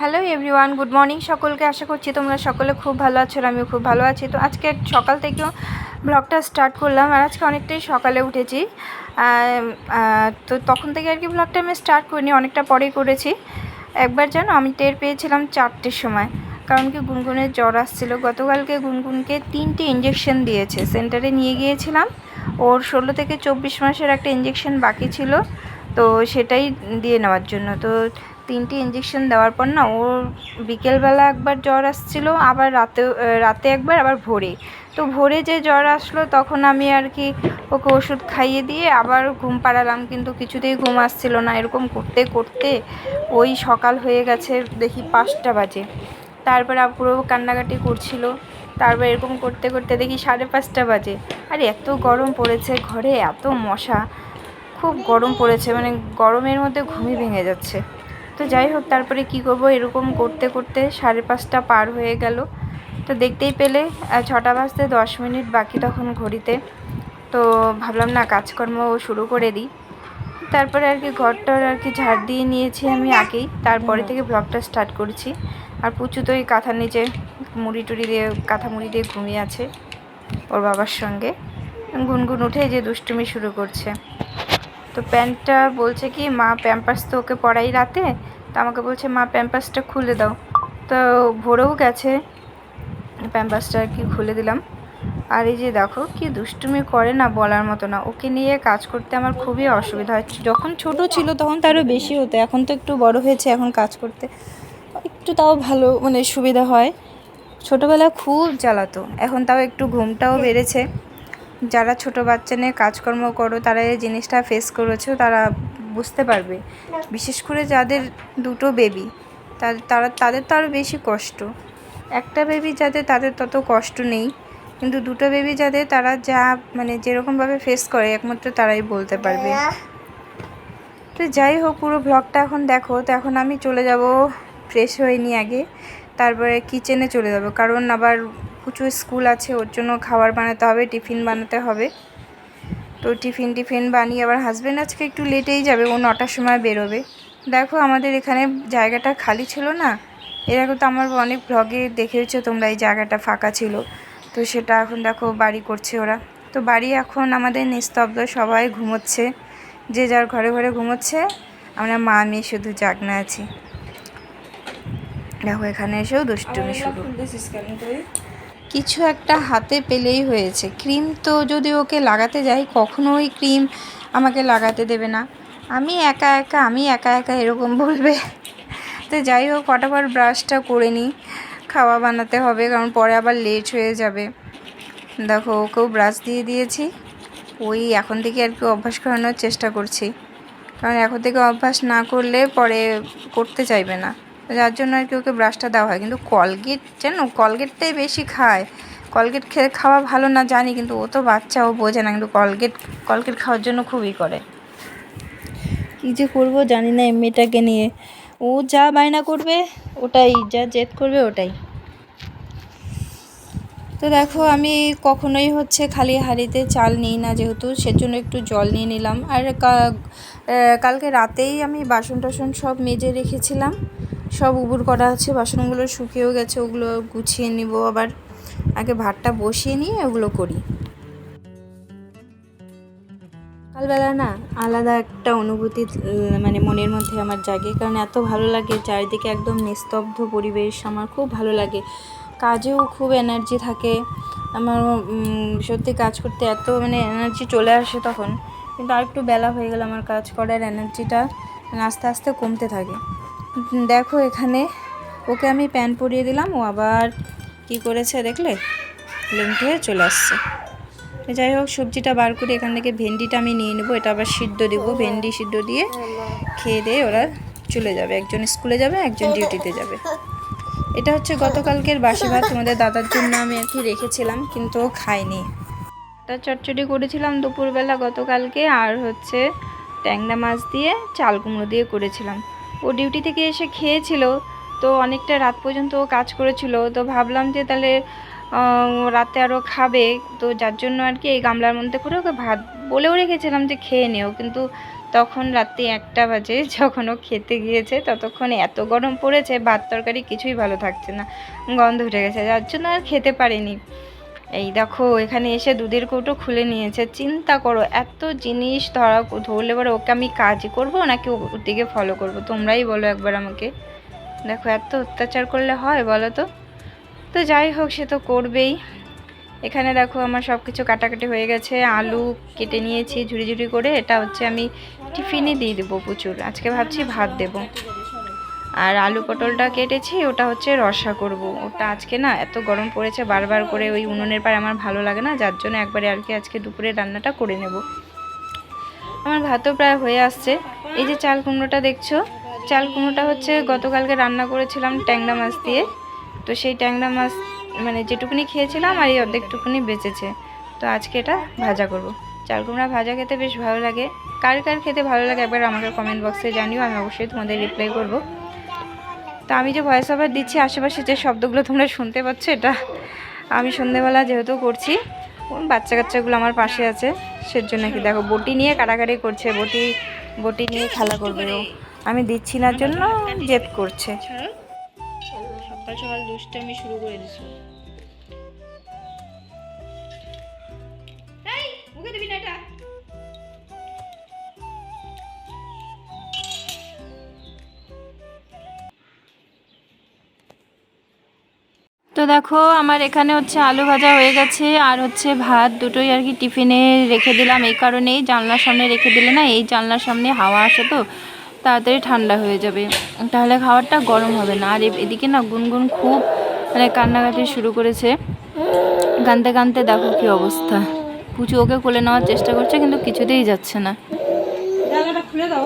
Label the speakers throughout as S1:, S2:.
S1: Hello everyone good morning সকলকে, আশা করছি তোমরা সকলে খুব ভালো আছো আমিও খুব ভালো আছি। তো আজকে সকাল থেকেও ব্লগটা স্টার্ট করলাম আর আজকে অনেকটাই সকালে উঠেছি। তো তখন থেকে আর কি ব্লগটা আমি স্টার্ট করিনি, অনেকটা পরেই করেছি। একবার জানো আমি টের পেয়েছিলাম চারটের সময়, কারণ কি গুনগুনের জ্বর আসছিল। গতকালকে গুনগুনকে তিনটে ইঞ্জেকশন দিয়েছে সেন্টারে নিয়ে গিয়েছিলাম। ওর ষোলো থেকে চব্বিশ মাসের একটা ইঞ্জেকশন বাকি ছিল, তো সেটাই দিয়ে নেওয়ার জন্য। তো তিনটে ইঞ্জেকশন দেওয়ার পর না, ওর বিকেলবেলা একবার জ্বর আসছিল, আবার রাতে রাতে একবার, আবার ভোরে। তো ভোরে যে জ্বর আসলো, তখন আমি আর কি ওকে ওষুধ খাইয়ে দিয়ে আবার ঘুম পাড়ালাম, কিন্তু কিছুতেই ঘুম আসছিল না। এরকম করতে করতে ওই সকাল হয়ে গেছে, দেখি পাঁচটা বাজে। তারপরে পুরো কান্নাকাটি করছিল। তারপর এরকম করতে করতে দেখি সাড়ে পাঁচটা বাজে। আর, এত গরম পড়েছে ঘরে, এত মশা। খুব গরম পড়েছে মানে গরমের মধ্যে ঘুমই ভেঙে যাচ্ছে। তো যাই হোক তারপরে কি করব? এরকম করতে করতে সাড়ে পাঁচটা পার হয়ে গেল। তো দেখতেই পেলে ছটা বাজতে দশ মিনিট বাকি তখন ঘড়িতে। তো ভাবলাম না কাজকর্ম শুরু করে দিই। তারপরে আর কি ঘরটার আর কি ঝাড় দিয়ে নিয়েছি আমি আগেই। তারপরে থেকে ব্লগটা স্টার্ট করেছি। আর পুচু তো ওই কাঁথার নিচে মুড়ি টুড়ি দিয়ে কাঁথা মুড়ি দিয়ে ঘুমিয়ে আছে ওর বাবার সঙ্গে। গুনগুন উঠে যে দুষ্টুমি শুরু করছে। তো প্যান্টটা বলছে কি মা প্যাম্পার্স তো ওকে পড়াই রাতে তো আমাকে বলছে, মা প্যাম্পাসটা খুলে দাও। তো ভোরেও গেছে প্যাম্পাসটা আর কি খুলে দিলাম। আর এই যে দেখো, কি দুষ্টুমি করে না বলার মতো না। ওকে নিয়ে কাজ করতে আমার খুবই অসুবিধা হয়। যখন ছোট ছিল তখন তো আরও বেশি হতো, এখন তো একটু বড় হয়েছে, এখন কাজ করতে একটু তাও ভালো মানে সুবিধা হয়। ছোটোবেলায় খুব জ্বালাতো, এখন তাও একটু ঘুমটাও বেড়েছে। যারা ছোট বাচ্চা নিয়ে কাজকর্ম করো, তারা এই জিনিসটা ফেস করেছ, তারা বুঝতে পারবে। বিশেষ করে যাদের দুটো বেবি তারা তাদের তো আরও বেশি কষ্ট। একটা বেবি যাদের, তাদের তত কষ্ট নেই। কিন্তু দুটো বেবি যাদের, তারা যা মানে যেরকমভাবে ফেস করে, একমাত্র তারাই বলতে পারবে। তো যাই হোক, পুরো ব্লগটা এখন দেখো। তো এখন আমি চলে যাব ফ্রেশ হয়ে আগে। তারপরে কিচেনে চলে যাব। কারণ আবার প্রচুর স্কুল আছে, ওর জন্য খাবার বানাতে হবে, টিফিন বানাতে হবে। তো টিফিন টিফিন বানিয়ে আবার হাজব্যান্ড আজকে একটু লেটেই যাবে ও নটার সময় বেরোবে। দেখো আমাদের এখানে জায়গাটা খালি ছিল না এরকম তো আমার অনেক ব্লগে দেখেছ তোমরা এই জায়গাটা ফাঁকা ছিল। তো সেটা এখন দেখো বাড়ি করছে ওরা। তো বাড়ি এখন আমাদের নিস্তব্ধ সবাই ঘুমোচ্ছে যে যার ঘরে ঘরে ঘুমোচ্ছে আমরা মা মেয়ে শুধু জাগনা আছি। দেখো এখানে এসেও দুষ্টুমি শুরু। কিছু একটা হাতে পেলেই হয়েছে। ক্রিম তো যদি ওকে লাগাতে যাই, কখনোই ক্রিম আমাকে লাগাতে দেবে না। আমি একা একা, আমি একা একা এরকম বলবে। তো যাই হোক, ফটাফট ব্রাশটা করে নিই। খাওয়া বানাতে হবে, কারণ পরে আবার লেট হয়ে যাবে। দেখো, ওকেও ব্রাশ দিয়ে দিয়েছি। ওই এখন থেকে আর কি অভ্যাস করানোর চেষ্টা করছি। কারণ এখন থেকে অভ্যাস না করলে পরে করতে চাইবে না। যার জন্য আর কি ওকে ব্রাশটা দেওয়া হয়। কিন্তু কলগেট জানো কলগেটটাই বেশি খায়। কলগেট খেয়ে খাওয়া ভালো না জানি কিন্তু ও তো বাচ্চা ও বোঝে না। কিন্তু কলগেট কলগেট খাওয়ার জন্য খুবই করে। কী যে করব জানি না মেয়েটাকে নিয়ে। ও যা বায়না করবে ওটাই যা জেদ করবে ওটাই। তো দেখো আমি কখনোই হচ্ছে খালি হাঁড়িতে চাল নিই না যেহেতু সেজন্য একটু জল নিয়ে নিলাম। আর কালকে রাতেই আমি বাসন টাসন সব মেজে রেখেছিলাম। সব উবুর করা আছে, বাসনগুলো শুকিয়েও গেছে, ওগুলো গুছিয়ে নিব আবার। আগে ভাতটা বসিয়ে নিয়ে ওগুলো করি। সকালবেলা না আলাদা একটা অনুভূতি মানে মনের মধ্যে আমার জাগে। কারণ এত ভালো লাগে, চারিদিকে একদম নিস্তব্ধ পরিবেশ, আমার খুব ভালো লাগে। কাজেও খুব এনার্জি থাকে। আমার সত্যি কাজ করতে এত মানে এনার্জি চলে আসে তখন। কিন্তু আর একটু বেলা হয়ে গেলে, আমার কাজ করার এনার্জিটা আস্তে আস্তে কমতে থাকে। দেখো এখানে। ওকে আমি প্যান্ট পরিয়ে দিলাম, ও আবার কি করেছে দেখলে? লেংটি হয়ে চলে আসছে। যাই হোক, সবজিটা বার করে এখান থেকে ভেন্ডিটা আমি নিয়ে নেব। এটা আবার সিদ্ধ দিব, ভেন্ডি সিদ্ধ দিয়ে খেয়ে দিয়ে ওরা চলে যাবে। একজন স্কুলে যাবে, একজন ডিউটিতে যাবে। এটা হচ্ছে গতকালকের বাসি ভাত, তোমাদের দাদার জন্য আমি আর কি রেখেছিলাম, কিন্তু ও খায়নি। একটা চটচটি করেছিলাম দুপুরবেলা গতকালকে, আর হচ্ছে ট্যাংরা মাছ দিয়ে চাল কুমড়ো দিয়ে করেছিলাম। ও ডিউটি থেকে এসে খেয়েছিল, তো অনেকটা রাত পর্যন্ত ও কাজ করেছিল, তো ভাবলাম যে তাহলে রাতে আরও খাবে, তো যার জন্য আর কি এই গামলার মধ্যে করে ওকে ভাত বলেও রেখেছিলাম যে খেয়ে নিও, কিন্তু তখন রাত্রি একটা বাজে যখন ও খেতে গিয়েছে, ততক্ষণ এত গরম পড়েছে, ভাত তরকারি কিছুই ভালো থাকছে না, গন্ধ উঠে গেছে, যার জন্য আর খেতে পারিনি। এই দেখো, এখানে এসে দুধের কৌটো খুলে নিয়েছে। চিন্তা করো, এত জিনিস ধরা, ধরলে পরে ওকে আমি কাজই করব নাকি ওর দিকে ফলো করব? তোমরাই বলো একবার আমাকে। দেখো, এত অত্যাচার করলে হয় বলো তো? তো যাই হোক, সে তো করবেই। এখানে দেখো, আমার সব কিছু কাটাকাটি হয়ে গেছে। আলু কেটে নিয়েছি ঝুড়ি ঝুড়ি করে। এটা হচ্ছে আমি টিফিনে দিয়ে দেবো প্রচুর। আজকে ভাবছি ভাত দেবো। আর আলু পটলটা কেটেছি, ওটা হচ্ছে রসা করব। ওটা আজকে না এত গরম পড়েছে, বারবার করে ওই উনুনের পাড়ে আমার ভালো লাগে না, যার জন্য একবারে আর কি আজকে দুপুরে রান্নাটা করে নেব। আমার ভাতও প্রায় হয়ে আসছে। এই যে চাল কুমড়োটা দেখছ? চাল কুমড়োটা হচ্ছে গতকালকে রান্না করেছিলাম ট্যাংরা মাছ দিয়ে। তো সেই ট্যাংরা মাছ মানে যেটুকুনি খেয়েছিলাম আর এই অর্ধেকটুকুনি বেঁচেছে। তো আজকে এটা ভাজা করব। চাল কুমড়া ভাজা খেতে বেশ ভালো লাগে। কার কার খেতে ভালো লাগে একবার আমাকে কমেন্ট বক্সে জানিও, আমি অবশ্যই তোমাদের রিপ্লাই করব। তো আমি যে ভয়েস ওভার দিচ্ছি আশেপাশে যে শব্দগুলো তোমরা শুনতে পাচ্ছ, এটা আমি সন্ধেবেলা যেহেতু করছি বাচ্চা কাচ্চাগুলো আমার পাশে আছে, সেজন্য কি দেখো, বটি নিয়ে কাটাকাটি করছে, বটি বটি নিয়ে খেলা করবে আমি দিচ্ছি না, জন্য জেদ করছে। সকাল সকাল আমি শুরু করে দিছো দেখো, আমার এখানে হচ্ছে আলু ভাজা হয়ে গেছে, আর হচ্ছে ভাত দুটোই আর কি টিফিনে রেখে দিলাম। এই কারণেই জানলার সামনে রেখে দিলে না, এই জানলার সামনে হাওয়া আসে তো, তাড়াতাড়ি ঠান্ডা হয়ে যাবে। তাহলে খাবারটা গরম হবে না। আর এদিকে না গুনগুন খুব মানে কান্নাকাটি শুরু করেছে। কানতে কানতে দেখো কি অবস্থা। পুচু ওকে কোলে নেওয়ার চেষ্টা করছে, কিন্তু কিছুতেই যাচ্ছে না।
S2: খুলে দাও।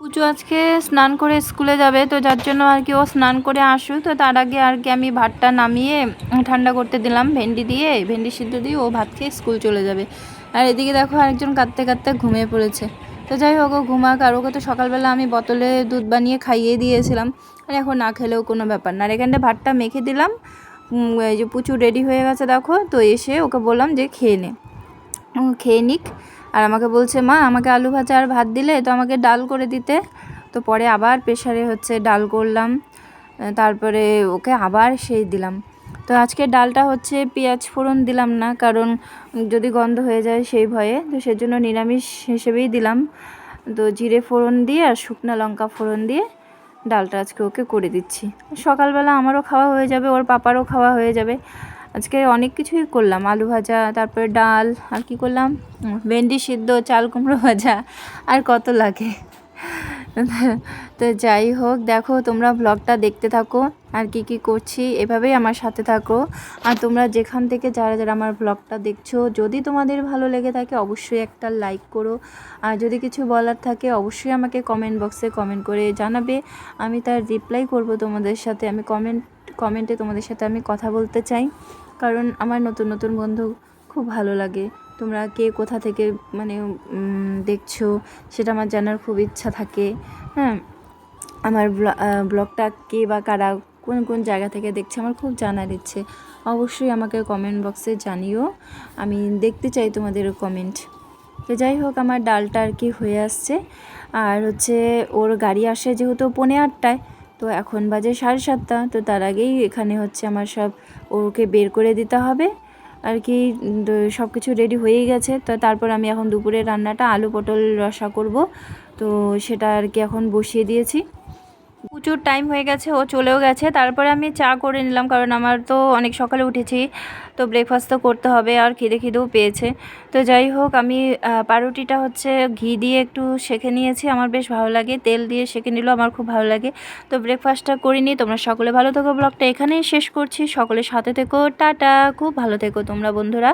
S1: পুজো আজকে স্নান করে স্কুলে যাবে, তো যার জন্য আর কি ও স্নান করে আসুক। তো তার আগে আর কি আমি ভাতটা নামিয়ে ঠান্ডা করতে দিলাম ভেন্ডি দিয়ে, ভেন্ডি সিদ্ধ দিয়ে ও ভাত খেয়ে স্কুল চলে যাবে। আর এদিকে দেখো আরেকজন কাঁদতে কাঁদতে ঘুমিয়ে পড়েছে। তো যাই হোক, ও ঘুমাক। আর ওকে তো সকালবেলা আমি বোতলে দুধ বানিয়ে খাইয়ে দিয়েছিলাম। আর এখন না খেলেও কোনো ব্যাপার না। আর এখানে ভাতটা মেখে দিলাম। এই যে প্রচুর রেডি হয়ে গেছে দেখো। তো এসে ওকে বললাম যে খেয়ে নে। খেয়ে নিক। আর আমাকে বলছে, মা, আমাকে আলু ভাজা আর ভাত দিলে তো আমাকে ডাল করে দিতে। তো পরে আবার প্রেশারে হচ্ছে ডাল করলাম তারপরে ওকে আবার সেই দিলাম। তো আজকে ডালটা হচ্ছে পেঁয়াজ ফোড়ন দিলাম না, কারণ যদি গন্ধ হয়ে যায় সেই ভয়ে, তো সেজন্য নিরামিষ হিসেবেই দিলাম। তো জিরে ফোড়ন দিয়ে আর শুকনো লঙ্কা ফোড়ন দিয়ে ডালটা আজকে ওকে করে দিচ্ছি। সকালবেলা আমারও খাওয়া হয়ে যাবে, ওর পাপারও খাওয়া হয়ে যাবে। আজকে অনেক কিছুই করলাম, আলু ভাজা, তারপরে ডাল, আর কি করলাম? ভেন্ডি সিদ্ধ, চাল কুমড়ো ভাজা, আর কত লাগে। তো যাই হোক, দেখো তোমরা ব্লগটা দেখতে থাকো, আর কি কি করছি, এভাবেই আমার সাথে থাকো। আর তোমরা যেখান থেকে যারা যারা আমার ব্লগটা দেখছ, যদি তোমাদের ভালো লেগে থাকে, অবশ্যই একটা লাইক করো। আর যদি কিছু বলার থাকে, অবশ্যই আমাকে কমেন্ট বক্সে কমেন্ট করে জানাবে। আমি তার রিপ্লাই করব তোমাদের সাথে, আমি কমেন্ট কমেন্টে তোমাদের সাথে আমি কথা বলতে চাই। কারণ আমার নতুন নতুন বন্ধু খুব ভালো লাগে। তোমরা কে কোথা থেকে মানে দেখছ সেটা আমার জানার খুব ইচ্ছা থাকে। হ্যাঁ আমার ব্ল- ব্লগটা কে বা কারা কোন কোন জায়গা থেকে দেখছে আমার খুব জানার ইচ্ছে। অবশ্যই আমাকে কমেন্ট বক্সে জানিও। আমি দেখতে চাই তোমাদের কমেন্ট তো যাই হোক, আমার ডালটা আর কি হয়ে আসছে। আর হচ্ছে ওর গাড়ি আসে যেহেতু পৌনে আটটায়। তো এখন বাজে সাড়ে সাতটা, তো তার আগেই এখানে হচ্ছে আমার সব ওকে বের করে দিতে হবে। আর কি সব কিছু রেডি হয়েই গেছে। তো তারপর আমি এখন দুপুরে রান্নাটা আলু পটল রসা করব। তো সেটা আর কি এখন বসিয়ে দিয়েছি। প্রচুর টাইম হয়ে গেছে, ও চলেও গেছে। তারপরে আমি চা করে নিলাম, কারণ আমার তো অনেক সকালে উঠেছি, তো ব্রেকফাস্ট তো করতে হবে, আর খিদে খিদেও পেয়েছে। তো যাই হোক, আমি পাউরুটিটা হচ্ছে ঘি দিয়ে একটু সেঁকে নিয়েছি, আমার বেশ ভালো লাগে। তেল দিয়ে সেঁকে নিলেও আমার খুব ভালো লাগে। তো ব্রেকফাস্টটা করিনি, তোমরা সকলে ভালো থেকো। ব্লগটা এখানেই শেষ করছি। সকলের সাথে থেকো। টাটা, খুব ভালো থেকো তোমরা বন্ধুরা।